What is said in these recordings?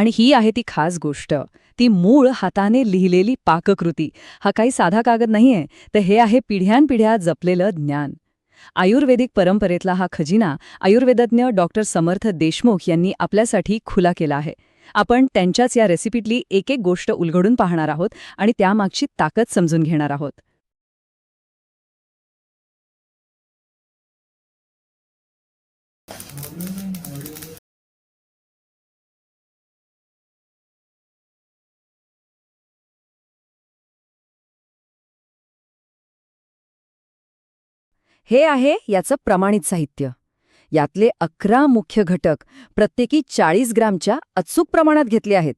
आणि ही आहे ती खास गोष्ट. ती मूळ हाताने लिहिलेली पाककृती. हा काही साधा कागद नाहीये तर हे आहे पिढ्यानपिढ्या जपलेलं ज्ञान. आयुर्वेदिक परंपरेतला हा खजिना आयुर्वेदज्ञ डॉक्टर समर्थ देशमुख यांनी आपल्यासाठी खुला केला आहे. आपण त्यांच्याच या रेसिपीतली एक एक गोष्ट उलगडून पाहणार आहोत आणि त्यामागची ताकद समजून घेणार आहोत. हे आहे याचं प्रमाणित साहित्य. यातले अकरा मुख्य घटक प्रत्येकी चाळीस ग्रामच्या अचूक प्रमाणात घेतले आहेत.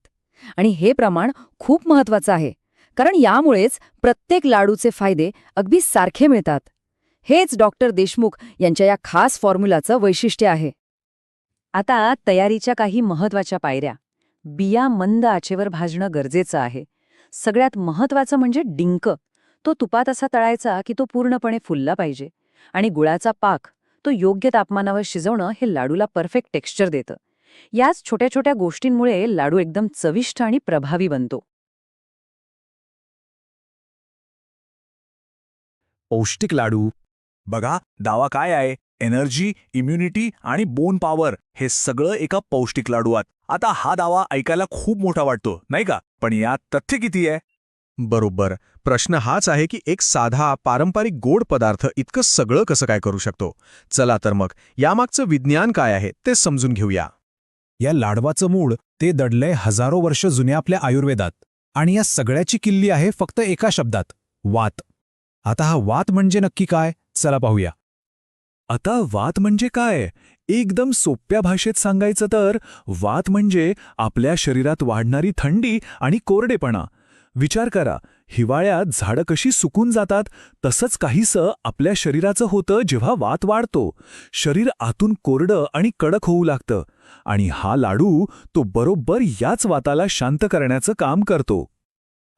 आणि हे प्रमाण खूप महत्वाचं आहे कारण यामुळेच प्रत्येक लाडूचे फायदे अगदी सारखे मिळतात. हेच डॉक्टर देशमुख यांच्या या खास फॉर्म्युलाचं वैशिष्ट्य आहे. आता तयारीच्या काही महत्त्वाच्या पायऱ्या. बिया मंद आचेवर भाजणं गरजेचं आहे. सगळ्यात महत्वाचं म्हणजे डिंक. तो तुपात असा तळायचा की तो पूर्णपणे फुलला पाहिजे. आणि गुळाचा पाक तो योग्य तापमानावर शिजवणं हे लाडूला परफेक्ट टेक्स्चर देतं. याच छोट्या छोट्या गोष्टींमुळे लाडू एकदम चविष्ट आणि प्रभावी बनतो. पौष्टिक लाडू. बघा दावा काय आहे? एनर्जी इम्युनिटी आणि बोन पॉवर हे सगळं एका पौष्टिक लाडूआत. आता हा दावा ऐकायला खूप मोठा वाटतो नाही का? पण यात तथ्य किती आहे? बरोबर. प्रश्न हाच आहे की एक साधा पारंपरिक गोड पदार्थ इतकं सगळं कसं काय करू शकतो? चला तर मग यामागचं विज्ञान काय आहे ते समजून घेऊया. या लाडवाचं मूळ ते दडलंय हजारो वर्ष जुन्या आपल्या आयुर्वेदात आणि या सगळ्याची किल्ली आहे फक्त एका शब्दात वात. आता हा वात म्हणजे नक्की काय? चला पाहूया. आता वात म्हणजे काय? एकदम सोप्या भाषेत सांगायचं तर वात म्हणजे आपल्या शरीरात वाढणारी थंडी आणि कोरडेपणा विचार करा हिवाळ्यात झाडं कशी सुकून जातात तसंच काहीसं आपल्या शरीराचं होतं जेव्हा वात वाढतो. शरीर आतून कोरडं आणि कडक होऊ लागतं आणि हा लाडू तो बरोबर याच वाताला शांत करण्याचं काम करतो.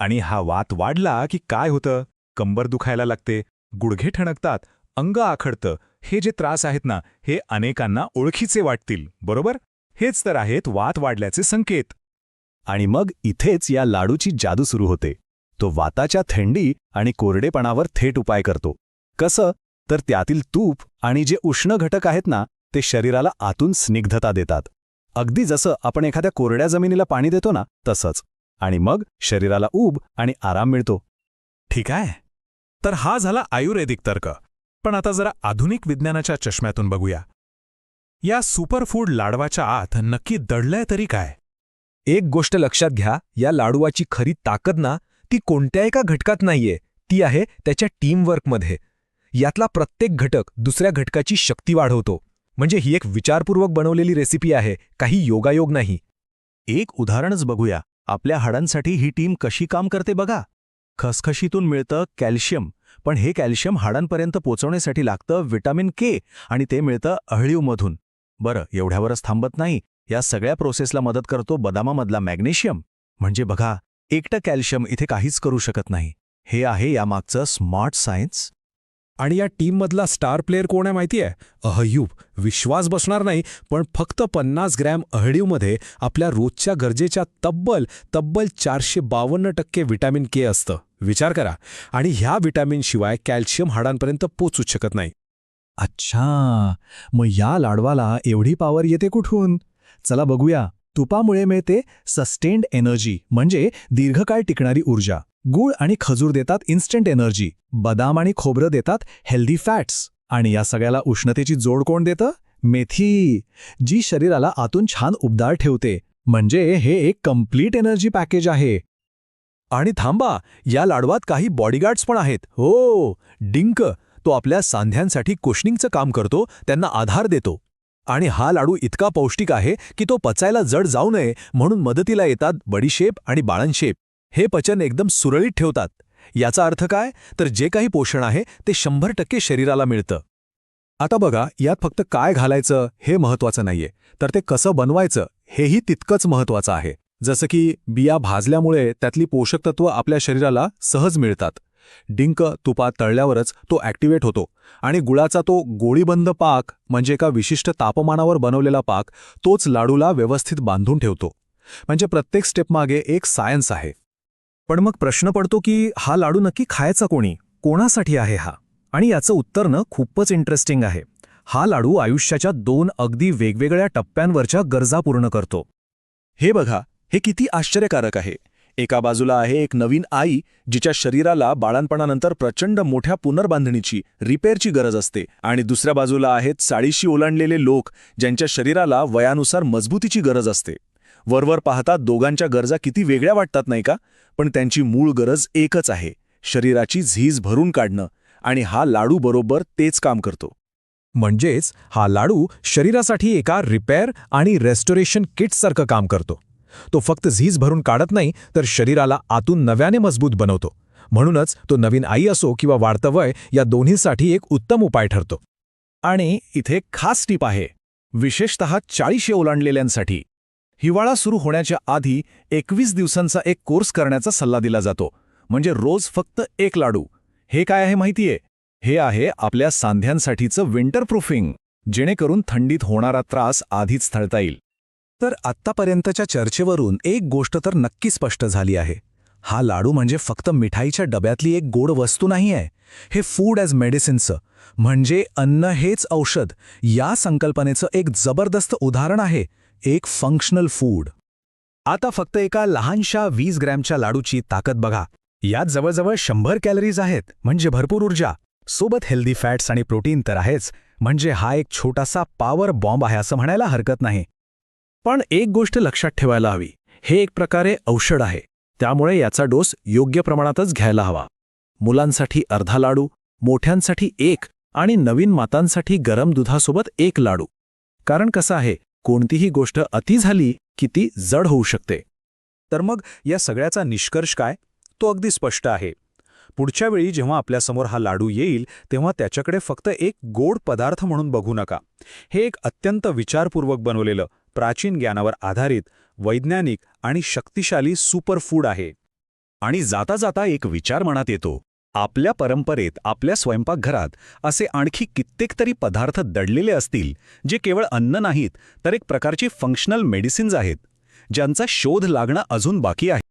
आणि हा वात वाढला की काय होतं? कंबर दुखायला लागते गुडघे ठणकतात अंग आखडतं हे जे त्रास आहेत ना हे अनेकांना ओळखीचे वाटतील बरोबर? हेच तर आहेत वात वाढल्याचे संकेत. आणि मग इथेच या लाडूची जादू सुरू होते. तो वाताच्या थंडी आणि कोरडेपणावर थेट उपाय करतो. कसं? तर त्यातील तूप आणि जे उष्ण घटक आहेत ना ते शरीराला आतून स्निग्धता देतात. अगदी जसं आपण एखाद्या कोरड्या जमिनीला पाणी देतो ना तसंच. आणि मग शरीराला ऊब आणि आराम मिळतो. ठीक आहे. तर हा झाला आयुर्वेदिक तर्क. पण आता जरा आधुनिक विज्ञानाच्या चष्म्यातून बघूया. या सुपरफूड लाडवाच्या आत नक्की दडलंय तरी काय? एक गोष्ट लक्षात घ्या या लाडूवाची खरी ताकद ना ती कोणत्या एका घटकात नाहीये. ती आहे त्याच्या टीमवर्कमध्ये. यातला प्रत्येक घटक दुसऱ्या घटकाची शक्ती वाढवतो. म्हणजे ही एक विचारपूर्वक बनवलेली रेसिपी आहे काही योगायोग नाही. एक उदाहरणच बघूया. आपल्या हाडांसाठी ही टीम कशी काम करते बघा. खसखशीतून मिळतं कॅल्शियम पण हे कॅल्शियम हाडांपर्यंत पोचवण्यासाठी लागतं विटामिन के आणि ते मिळतं अहळीवमधून बरं एवढ्यावरच थांबत नाही. या सगळ्या प्रोसेसला मदत करतो बदामामधला मॅग्नेशियम. म्हणजे बघा एकटं कॅल्शियम इथे काहीच करू शकत नाही. हे आहे यामागचं स्मार्ट सायन्स. आणि या टीममधला स्टार प्लेअर कोण आहे माहिती आहे अहयूब. विश्वास बसणार नाही पण फक्त पन्नास ग्रॅम अहळीवमध्ये आपल्या रोजच्या गरजेच्या तब्बल तब्बल चारशे बावन्न टक्के विटॅमिन के असतं. विचार करा. आणि ह्या विटॅमिनशिवाय कॅल्शियम हाडांपर्यंत पोचूच शकत नाही. अच्छा. मग या लाडवाला एवढी पॉवर येते कुठून? चला बघूया. तुपामुळे मिळते सस्टेन्ड एनर्जी म्हणजे दीर्घकाळ टिकणारी ऊर्जा. गूळ आणि खजूर देतात इन्स्टंट एनर्जी बदाम आणि खोबरं देतात हेल्दी फॅट्स आणि या सगळ्याला उष्णतेची जोड कोण देतं? मेथी. जी शरीराला आतून छान उबदार ठेवते. म्हणजे हे एक कंप्लीट एनर्जी पॅकेज आहे. आणि थांबा या लाडवात काही बॉडीगार्ड्स पण आहेत. हो डिंक. तो आपल्या सांध्यांसाठी कुशनिंगचं काम करतो त्यांना आधार देतो. आणि हा लाडू इतका पौष्टिक आहे की तो पचायला जड जाऊ नये म्हणून मदतीला येतात बडीशेप आणि बाळणशेप. हे पचन एकदम सुरळीत ठेवतात. याचा अर्थ काय? तर जे काही पोषण आहे ते शंभर टक्के शरीराला मिळतं. आता बघा यात फक्त काय घालायचं हे महत्वाचं नाहीये. तर ते कसं बनवायचं हेही तितकंच महत्वाचं आहे. जसं की बिया भाजल्यामुळे त्यातली पोषक तत्व आपल्या शरीराला सहज मिळतात. डिंक तुपात तळल्यावरच तो ॲक्टिवेट होतो आणि गुळाचा तो गोळीबंद पाक म्हणजे एका विशिष्ट तापमानावर बनवलेला पाक तोच लाडूला व्यवस्थित बांधून ठेवतो. म्हणजे प्रत्येक स्टेपमागे एक सायन्स आहे. पण मग प्रश्न पडतो की हा लाडू नक्की खायचा कोणी? कोणासाठी आहे हा? आणि याचं उत्तर न खूपच इंटरेस्टिंग आहे. हा लाडू आयुष्याच्या दोन अगदी वेगवेगळ्या टप्प्यांवरच्या गरजा पूर्ण करतो. हे बघा हे किती आश्चर्यकारक आहे. एका बाजूला आहे एक नवीन आई जिच्या शरीराला बाळांपणानंतर प्रचंड मोठ्या पुनर्बांधणीची रिपेअरची गरज असते. आणि दुसऱ्या बाजूला आहेत चाळीशी ओलांडलेले लोक ज्यांच्या शरीराला वयानुसार मजबूतीची गरज असते. वरवर पाहता दोघांच्या गरजा किती वेगळ्या वाटतात नाही का? पण त्यांची मूळ गरज एकच आहे शरीराची झीज भरून काढणं. आणि हा लाडू बरोबर तेच काम करतो. म्हणजेच हा लाडू शरीरासाठी एका रिपेअर आणि रेस्टोरेशन किटसारखं काम करतो. तो फक्त झीज भरून काढत नाही तर शरीराला आतून नव्याने मजबूत बनवतो. म्हणूनच तो नवीन आई असो किंवा वाढतं वय या दोन्हीसाठी एक उत्तम उपाय ठरतो. आणि इथे खास टीप आहे. विशेषत चाळीशे ओलांडलेल्यांसाठी. हिवाळा सुरू होण्याच्या आधी एकवीस दिवसांचा एक कोर्स करण्याचा सल्ला दिला जातो. म्हणजे रोज फक्त एक लाडू. हे काय आहे माहितीये? हे आहे आपल्या सांध्यांसाठीचं विंटर प्रूफिंग जेणेकरून थंडीत होणारा त्रास आधीच थळता येईल. तर आत्तापर्यंतच्या चर्चेवरून एक गोष्ट तर नक्की स्पष्ट झाली आहे. हा लाडू म्हणजे फक्त मिठाईच्या डब्यातली एक गोड वस्तू नाही आहे हे फूड ॲज मेडिसिनचं म्हणजे अन्न हेच औषध या संकल्पनेचं एक जबरदस्त उदाहरण आहे एक फंक्शनल फूड आता फक्त एका लहानशा वीस ग्रॅमच्या लाडूची ताकद बघा. यात जवळजवळ शंभर कॅलरीज आहेत म्हणजे भरपूर ऊर्जा. सोबत हेल्दी फॅट्स आणि प्रोटीन तर आहेच म्हणजे हा एक छोटासा पॉवर बॉम्ब आहे असं म्हणायला हरकत नाही. पण एक गोष्ट लक्षात ठेवायला हवी. हे एक प्रकारे औषध आहे. त्यामुळे याचा डोस योग्य प्रमाणातच घ्यायला हवा. मुलांसाठी अर्धा लाडू मोठ्यांसाठी एक आणि नवीन मातांसाठी गरम दुधासोबत एक लाडू. कारण कसं आहे कोणतीही गोष्ट अति झाली की ती जड होऊ शकते. तर मग या सगळ्याचा निष्कर्ष काय? तो अगदी स्पष्ट आहे. पुढच्या वेळी जेव्हा आपल्यासमोर हा लाडू येईल तेव्हा त्याच्याकडे फक्त एक गोड पदार्थ म्हणून बघू नका. हे एक अत्यंत विचारपूर्वक बनवलेलं प्राचीन ज्ञानावर आधारित वैज्ञानिक आणि शक्तिशाली सुपरफूड आहे. आणि जाता जाता एक विचार मनात येतो. आपल्या परंपरेत आपल्या स्वयंपाकघरात असे आणखी कित्येक तरी पदार्थ दडलेले असतील जे केवळ अन्न नाहीत तर एक प्रकारची फंक्शनल मेडिसिन्स आहेत ज्यांचा शोध लागणं अजून बाकी आहे.